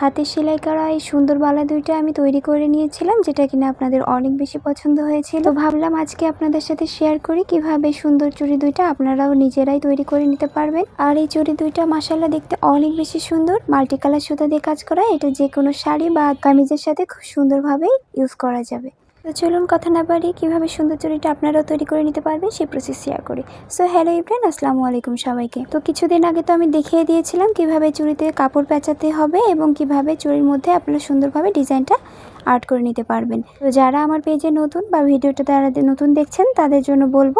হাতে সেলাই করা এই সুন্দর বালা দুইটা আমি তৈরি করে নিয়েছিলাম, যেটা কিনা আপনাদের অনেক বেশি পছন্দ হয়েছিল। তো ভাবলাম আজকে আপনাদের সাথে শেয়ার করি, কীভাবে সুন্দর চুড়ি দুইটা আপনারাও নিজেরাই তৈরি করে নিতে পারবেন। আর এই চুড়ি দুইটা মাসাল্লা দেখতে অনেক বেশি সুন্দর মাল্টি কালার সুতা দিয়ে কাজ করা, এটা যে কোনো শাড়ি বা কামিজের সাথে খুব সুন্দরভাবে ইউজ করা যাবে। তো চলুন কথা না বাড়িয়ে কীভাবে সুন্দর চুড়িটা আপনারাও তৈরি করে নিতে পারবেন, সেই প্রসেস শেয়ার করি। সো হ্যালো ইব্রান আসসালামু আলাইকুম সবাইকে। তো কিছুদিন আগে তো আমি দেখিয়ে দিয়েছিলাম কীভাবে চুড়িতে কাপড় পেঁচাতে হবে এবং কীভাবে চুরির মধ্যে আপনারা সুন্দরভাবে ডিজাইনটা আর্ট করে নিতে পারবেন। তো যারা আমার পেজে নতুন বা ভিডিওটা তারা নতুন দেখছেন, তাদের জন্য বলব,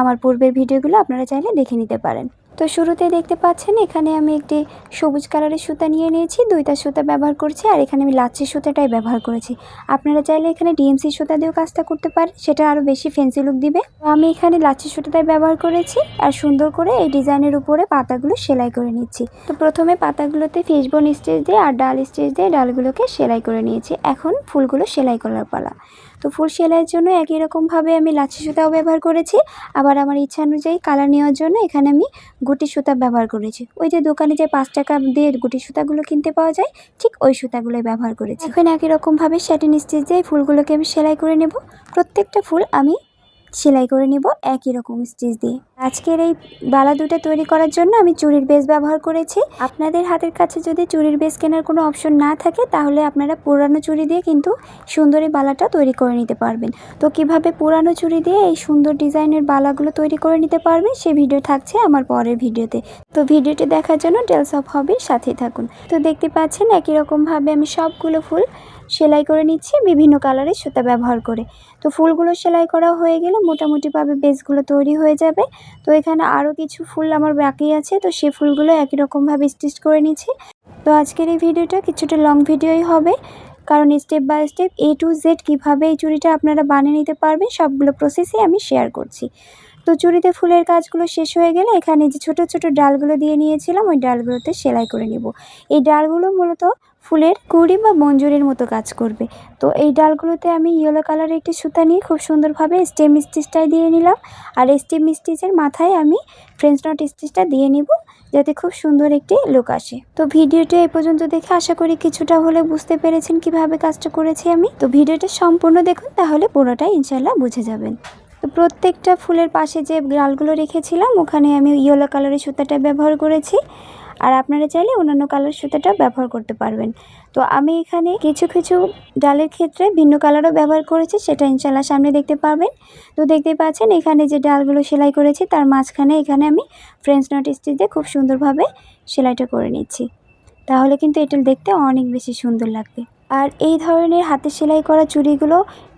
আমার পূর্বের ভিডিওগুলো আপনারা চাইলে দেখে নিতে পারেন। তো শুরুতে দেখতে পাচ্ছেন, এখানে আমি একটি সবুজ কালারের সুতা নিয়ে নিয়েছি। দুইটা সুতা ব্যবহার করছি আর এখানে আমি লাচ্ছি সুতাটাই ব্যবহার করেছি। আপনারা চাইলে এখানে ডিএমসি সুতা দিয়েও কাজটা করতে পারেন, সেটা আরও বেশি ফেন্সি লুক দিবে। আমি এখানে লাচ্ছি সুতাটাই ব্যবহার করেছি আর সুন্দর করে এই ডিজাইনের উপরে পাতাগুলো সেলাই করে নিচ্ছি। তো প্রথমে পাতাগুলোতে ফিশবোন স্টেজ দিয়ে আর ডাল স্টেজ দিয়ে ডালগুলোকে সেলাই করে নিয়েছি। এখন ফুলগুলো সেলাই করার পালা। তো ফুল সেলাইয়ের জন্য একই রকমভাবে আমি লাচ্ছি সুতাও ব্যবহার করেছি। আবার আমার ইচ্ছা অনুযায়ী কালার নেওয়ার জন্য এখানে আমি গুটি সুতা ব্যবহার করেছি। ওই যে দোকানে যে পাঁচ টাকা দিয়ে গুটি সুতাগুলো কিনতে পাওয়া যায়, ঠিক ওই সুতাগুলোই ব্যবহার করেছি। এখন একই রকমভাবে স্যাটিন স্টিচ দিয়ে ফুলগুলোকে আমি সেলাই করে নেব। প্রত্যেকটা ফুল আমি সেলাই করে নিব একই রকম স্টিচ দিয়ে। আজকের এই বালা দুটো তৈরি করার জন্য আমি চুরির বেস ব্যবহার করেছি। আপনাদের হাতের কাছে যদি চুরির বেস কেনার কোনো অপশন না থাকে, তাহলে আপনারা পুরানো চুরি দিয়ে কিন্তু সুন্দর এই বালাটা তৈরি করে নিতে পারবেন। তো কীভাবে পুরানো চুরি দিয়ে এই সুন্দর ডিজাইনের বালাগুলো তৈরি করে নিতে পারবেন, সে ভিডিও থাকছে আমার পরের ভিডিওতে। তো ভিডিওটি দেখার জন্য টেলস অফ হবির সাথেই থাকুন। তো দেখতে পাচ্ছেন একই রকমভাবে আমি সবগুলো ফুল সেলাই করে নিচ্ছি, বিভিন্ন কালারের সুতা ব্যবহার করে। তো ফুলগুলো সেলাই করা হয়ে গেলে মোটামুটিভাবে বেসগুলো তৈরি হয়ে যাবে। তো এখানে আরও কিছু ফুল আমার বাকি আছে, তো সেই ফুলগুলো একই রকমভাবে স্টিচ করে নিচ্ছি। তো আজকের এই ভিডিওটা কিছুটা লং ভিডিওই হবে, কারণ step by step A to Z কীভাবে এই চুড়িটা আপনারা বানিয়ে নিতে পারবেন সবগুলো প্রসেসই আমি শেয়ার করছি। তো চুড়িতে ফুলের কাজগুলো শেষ হয়ে গেলে এখানে যে ছোট ছোট ডালগুলো দিয়ে নিয়েছিলাম, ওই ডালগুলোতে সেলাই করে নিব। এই ডালগুলো মূলত ফুলের কুড়ি বা মঞ্জুরির মতো কাজ করবে। তো এই ডালগুলোতে আমি ইয়েলো কালারের একটি সুতা নিয়ে খুব সুন্দরভাবে স্টেম স্টিচটাই দিয়ে নিলাম। আর স্টেম স্টিচের মাথায় আমি ফ্রেঞ্চ নট স্টিচটা দিয়ে নিব যাতে খুব সুন্দর একটি লুক আসে। তো ভিডিওটা এই পর্যন্ত দেখে আশা করি কিছুটা হলে বুঝতে পেরেছেন কীভাবে কাজটা করেছি আমি। তো ভিডিওটা সম্পূর্ণ দেখুন তাহলে পুরোটাই ইনশাল্লাহ বুঝে যাবেন। তো প্রত্যেকটা ফুলের পাশে যে ডালগুলো রেখেছিলাম ওখানে আমি ইয়েলো কালারের সুতাটা ব্যবহার করেছি। আর আপনারা চাইলে অন্যান্য কালার সুতাটাও ব্যবহার করতে পারবেন। তো আমি এখানে কিছু কিছু ডালের ক্ষেত্রে ভিন্ন কালারও ব্যবহার করেছি, সেটা ইনশাল্লাহ সামনে দেখতে পারবেন তো দেখতে পাচ্ছেন, এখানে যে ডালগুলো সেলাই করেছি, তার মাঝখানে এখানে আমি ফ্রেঞ্চ নট স্টিচ দিয়ে খুব সুন্দরভাবে সেলাইটা করে নিচ্ছি। তাহলে কিন্তু এটা দেখতে অনেক বেশি সুন্দর লাগবে। আর এই ধরনের হাতে সেলাই করা চুড়িগুলো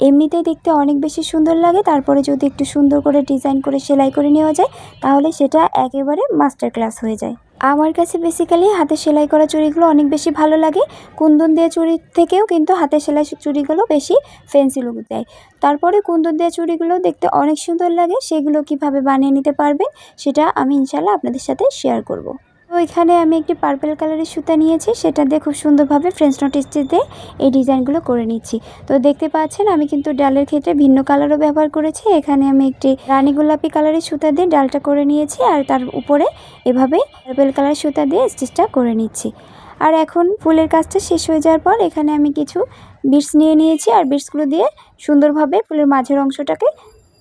এমনিতেই দেখতে অনেক বেশি সুন্দর লাগে। তারপরে যদি একটু সুন্দর করে ডিজাইন করে সেলাই করে নেওয়া যায়, তাহলে সেটা একেবারে মাস্টার ক্লাস হয়ে যায়। আমার কাছে বেসিক্যালি হাতে সেলাই করা চুড়িগুলো অনেক বেশি ভালো লাগে কুন্দন দিয়ে চুড়ির থেকেও কিন্তু হাতে সেলাই চুড়িগুলো বেশি ফ্যান্সি লুক দেয় তারপরে কুন্দন দেওয়া চুড়িগুলো দেখতে অনেক সুন্দর লাগে, সেগুলো কীভাবে বানিয়ে নিতে পারবেন সেটা আমি ইনশাল্লাহ আপনাদের সাথে শেয়ার করব। তো এখানে আমি একটি পার্পেল কালারের সুতা নিয়েছি, সেটা দিয়ে খুব সুন্দরভাবে ফ্রেঞ্চ নট স্টিচ দিয়ে এই ডিজাইনগুলো করে নিচ্ছি। তো দেখতে পাচ্ছেন, আমি কিন্তু ডালের ক্ষেত্রে ভিন্ন কালারও ব্যবহার করেছি। এখানে আমি একটি রানী গোলাপি কালারের সুতা দিয়ে ডালটা করে নিয়েছি, আর তার উপরে এভাবে পার্পেল কালার সুতা দিয়ে স্টিচটা করে নিচ্ছি। আর এখন ফুলের কাজটা শেষ হয়ে যাওয়ার পর এখানে আমি কিছু বিটস নিয়ে নিয়েছি, আর বিটসগুলো দিয়ে সুন্দরভাবে ফুলের মাঝের অংশটাকে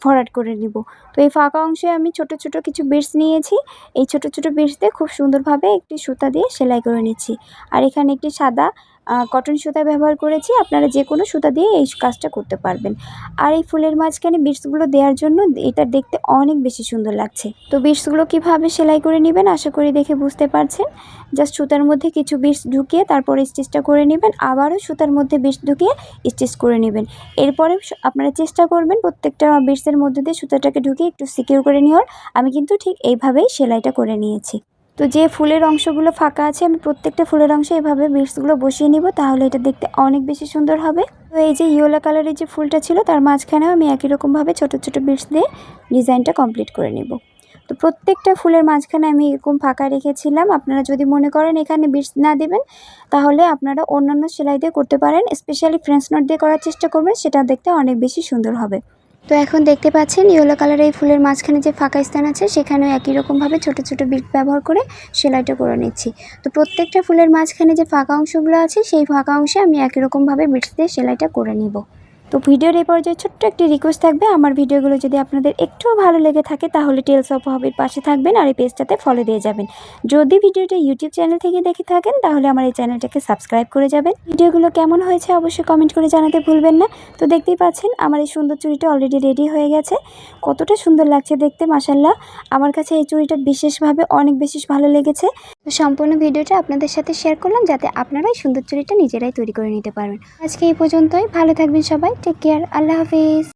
ভরাট করে নিব। তো এই ফাঁকা অংশে আমি ছোট ছোট কিছু বিটস নিয়েছি। এই ছোট ছোট বিটস দিয়ে খুব সুন্দরভাবে একটি সুতা দিয়ে সেলাই করে নিচ্ছি। আর এখানে একটি সাদা কটন সুতা ব্যবহার করেছি, আপনারা যে কোনো সুতা দিয়ে এই কাজটা করতে পারবেন। আর এই ফুলের মাঝখানে বিটসগুলো দেওয়ার জন্য এটা দেখতে অনেক বেশি সুন্দর লাগছে। তো বিটসগুলো কীভাবে সেলাই করে নেবেন আশা করি দেখে বুঝতে পারছেন। জাস্ট সুতার মধ্যে কিছু বিটস ঢুকিয়ে তারপরে স্টিচটা করে নেবেন, আবারও সুতার মধ্যে বিটস ঢুকিয়ে স্টিচ করে নেবেন। এরপরে আপনারা চেষ্টা করবেন প্রত্যেকটা বিটসের মধ্যে দিয়ে সুতাটাকে ঢুকিয়ে একটু সিকিউর করে নেওয়ার। আমি কিন্তু ঠিক এইভাবেই সেলাইটা করে নিয়েছি। তো যে ফুলের অংশগুলো ফাঁকা আছে, আমি প্রত্যেকটা ফুলের অংশে এভাবে বিটসগুলো বসিয়ে নিব, তাহলে এটা দেখতে অনেক বেশি সুন্দর হবে। তো এই যে ইয়েলো কালারের যে ফুলটা ছিল, তার মাঝখানেও আমি একই রকমভাবে ছোট ছোট বিটস দিয়ে ডিজাইনটা কমপ্লিট করে নিব। তো প্রত্যেকটা ফুলের মাঝখানে আমি এরকম ফাঁকা রেখেছিলাম, আপনারা যদি মনে করেন এখানে বিটস না দেবেন, তাহলে আপনারা অন্যান্য সেলাই দিয়ে করতে পারেন স্পেশালি ফ্রেন্স নোট দিয়ে করার চেষ্টা করবেন, সেটা দেখতে অনেক বেশি সুন্দর হবে। তো এখন দেখতে পাচ্ছেন ইয়েলো কালারের এই ফুলের মাঝখানে যে ফাঁকা স্থান আছে, সেখানেও একই রকমভাবে ছোট ছোট বিট ব্যবহার করে সেলাইটা করে নিচ্ছি। তো প্রত্যেকটা ফুলের মাঝখানে যে ফাঁকা অংশগুলো আছে, সেই ফাঁকা অংশে আমি একই রকমভাবে বিটস দিয়ে সেলাইটা করে নিব। তো ভিডিওর এই পর্যায়ে ছোট্ট একটি রিকোয়েস্ট থাকবে। আমার ভিডিওগুলো যদি আপনাদের একটুও ভালো লেগে থাকে, তাহলে টেলস অফ হবির পাশে থাকবেন আর এই পেজটাতে ফলো দিয়ে যাবেন। যদি ভিডিওটা ইউটিউব চ্যানেল থেকে দেখে থাকেন, তাহলে আমার এই চ্যানেলটাকে সাবস্ক্রাইব করে যাবেন। ভিডিওগুলো কেমন হয়েছে অবশ্যই কমেন্ট করে জানাতে ভুলবেন না। তো দেখতেই পাচ্ছেন, আমার এই সুন্দর চুড়িটা অলরেডি রেডি হয়ে গেছে। কতটা সুন্দর লাগছে দেখতে মাসাল্লাহ আমার কাছে এই চুড়িটা বিশেষভাবে অনেক বেশি ভালো লেগেছে। তো সম্পূর্ণ ভিডিওটা আপনাদের সাথে শেয়ার করলাম যাতে আপনারাই সুন্দর চুরিটা নিজেরাই তৈরি করে নিতে পারবেন। আজকে এই পর্যন্তই। ভালো থাকবেন সবাই। টেক কেয়ার আল্লাহ হাফিজ।